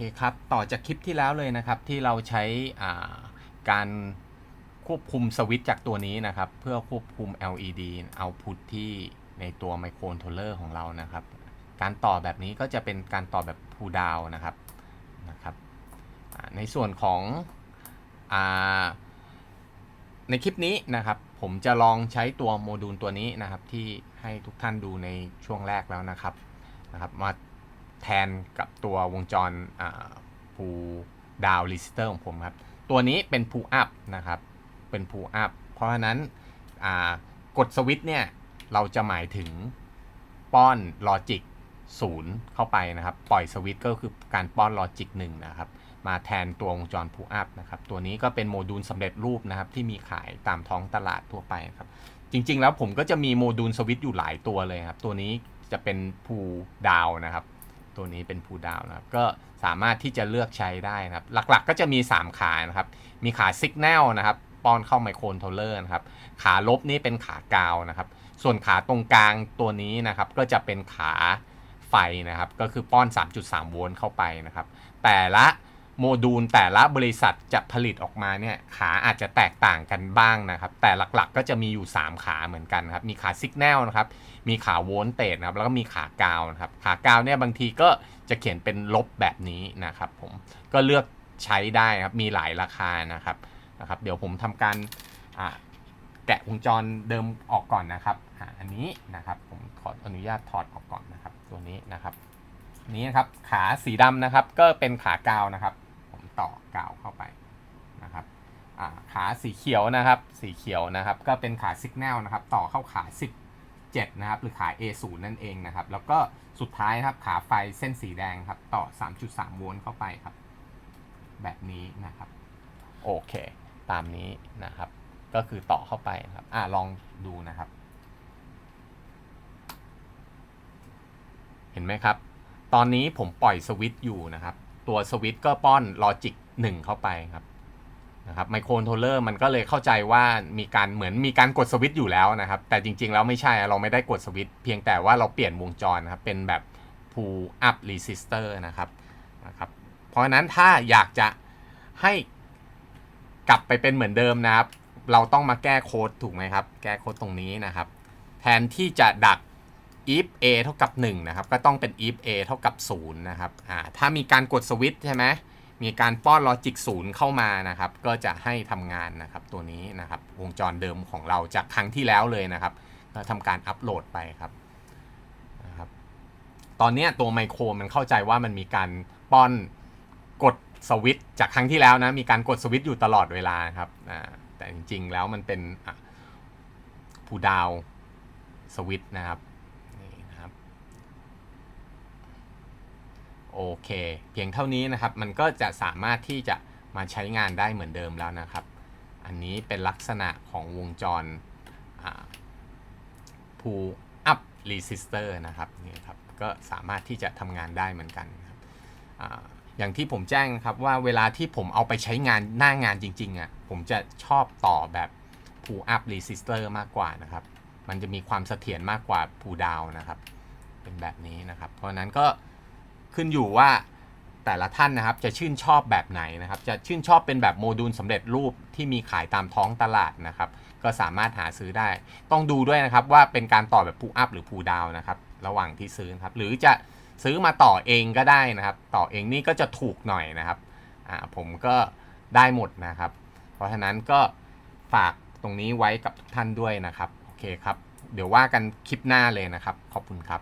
เคครับ ต่อจากคลิปที่แล้วเลยนะครับ ที่เราใช้การควบคุมสวิตช์จากตัวนี้นะครับ เพื่อควบคุม LED output ที่ในตัวไมโคร c โทรลเลอร์ของเรานะครับ การต่อแบบนี้ก็จะเป็นการต่อแบบ pull down นะครับนะครับ ในส่วนของอในคลิปนี้นะครับ ผมจะลองใช้ตัวโมดูลตัวนี้นะครับ ที่ให้ทุกท่านดูในช่วงแรกแล้วนะครับนะครับมา แทนกับตัววงจรพูดาวรีสิสเตอร์ของผมครับ ตัวนี้เป็นพูอัพนะครับ เป็นพูอัพ เพราะฉะนั้นกดสวิตช์เนี่ย เราจะหมายถึงป้อนลอจิกศูนย์เข้าไปนะครับ ปล่อยสวิตช์ก็คือการป้อนลอจิกหนึ่งนะครับ มาแทนตัววงจรพูอัพนะครับ ตัวนี้ก็เป็นโมดูลสำเร็จรูปนะครับ ที่มีขายตามท้องตลาดทั่วไปครับ จริง ๆ แล้วผมก็จะมีโมดูลสวิตช์อยู่หลายตัวเลยครับ ตัวนี้จะเป็นพูดาวนะครับ ตัวนี้เป็นพูดาวนะครับ ก็สามารถที่จะเลือกใช้ได้นะครับ หลักๆก็จะมี 3 ขานะครับ มีขาสิกแนลนะครับ ป้อนเข้าไมโครโทรเลอร์นะครับ ขาลบนี่เป็นขากาวนะครับ ส่วนขาตรงกลางตัวนี้นะครับ ก็จะเป็นขาไฟนะครับ ก็คือป้อน 3.3 โวลต์เข้าไปนะครับ แต่ละ โมดูลแต่ละบริษัทจะผลิตออกมาเนี่ยขาอาจจะแตกต่างกันบ้างนะครับ แต่หลักๆก็จะมีอยู่ 3 ขาเหมือนกันครับ มีขา Signal นะครับ มีขาโวลเตจนะครับ แล้วก็มีขากาวนะครับ ขากาวเนี่ยบางทีก็จะเขียนเป็นลบแบบนี้นะครับผม ก็เลือกใช้ได้ครับ มีหลายราคานะครับนะครับ เดี๋ยวผมทำการแกะวงจรเดิมออกก่อนนะครับ อันนี้นะครับ ผมขออนุญาตถอดออกก่อนนะครับ ตัวนี้นะครับนี้นะครับขาสีดำนะครับก็เป็นขากาวนะครับ ต่อกาวเข้าไปนะครับขาสีเขียวนะครับ สีเขียวนะครับ ก็เป็นขาสัญญาณนะครับ ต่อเข้าขา 17 นะครับ หรือขา A0 นั่นเองนะครับ แล้วก็สุดท้ายครับขาไฟเส้นสีแดงครับ ต่อ 3.3 โวลต์เข้าไปครับ แบบนี้นะครับ โอเค ตามนี้นะครับ ก็คือต่อเข้าไปนะครับ อ่าลองดูนะครับ เห็นไหมครับ ตอนนี้ผมปล่อยสวิตช์อยู่นะครับ ตัวสวิตช์ก็ป้อนลอจิก1เข้าไปครับนะครับไมโครโทรเลอร์มันก็เลยเข้าใจว่ามีการเหมือนมีการกดสวิตช์อยู่แล้วนะครับ แต่จริงๆ แล้วไม่ใช่เราไม่ได้กดสวิตช์เพียงแต่ว่าเราเปลี่ยนวงจรนะครับเป็นแบบ pull up resistor นะครับนะครับ เพราะนั้นถ้าอยากจะให้กลับไปเป็นเหมือนเดิมนะครับ เราต้องมาแก้โค้ดถูกไหมครับ แก้โค้ดตรงนี้นะครับ แทนที่จะดัก if a เท่ากับ 1 นะครับ ก็ต้องเป็น if a เท่ากับ 0 นะครับอ่าถ้ามีการกดสวิตช์ใช่ไหมมีการป้อนลอจิกศูนย์เข้ามานะครับ ก็จะให้ทำงานนะครับตัวนี้นะครับ วงจรเดิมของเราจากครั้งที่แล้วเลยนะครับก็ทำการอัปโหลดไปครับนะครับ ตอนนี้ตัวไมโครมันเข้าใจว่ามันมีการป้อนกดสวิตช์จากครั้งที่แล้วนะ มีการกดสวิตช์อยู่ตลอดเวลาครับแต่จริงๆแล้วมันเป็นผู้ดาวสวิตช์นะครับนี่นะครับ โอเค เพียงเท่านี้นะครับ มันก็จะสามารถที่จะมาใช้งานได้เหมือนเดิมแล้วนะครับ อันนี้เป็นลักษณะของวงจร pull up resistor นะครับนี่ครับ ก็สามารถที่จะทำงานได้เหมือนกันครับออย่างที่ผมแจ้งนะครับว่าเวลาที่ผมเอาไปใช้งานหน้างานจริงๆอะผมจะชอบต่อแบบ pull up resistor มากกว่านะครับ มันจะมีความเสถียรมากกว่า pull down นะครับ เป็นแบบนี้นะครับ เพราะนั้นก็ ขึ้นอยู่ว่าแต่ละท่านนะครับจะชื่นชอบแบบไหนนะครับ จะชื่นชอบเป็นแบบโมดูลสำเร็จรูปที่มีขายตามท้องตลาดนะครับ ก็สามารถหาซื้อได้ ต้องดูด้วยนะครับว่าเป็นการต่อแบบพูอัพหรือพูดาวนะครับ ระหว่างที่ซื้อนะครับ หรือจะซื้อมาต่อเองก็ได้นะครับ ต่อเองนี่ก็จะถูกหน่อยนะครับอ่าผมก็ได้หมดนะครับ เพราะฉะนั้นก็ฝากตรงนี้ไว้กับทุกท่านด้วยนะครับ โอเคครับ เดี๋ยวว่ากันคลิปหน้าเลยนะครับ ขอบคุณครับ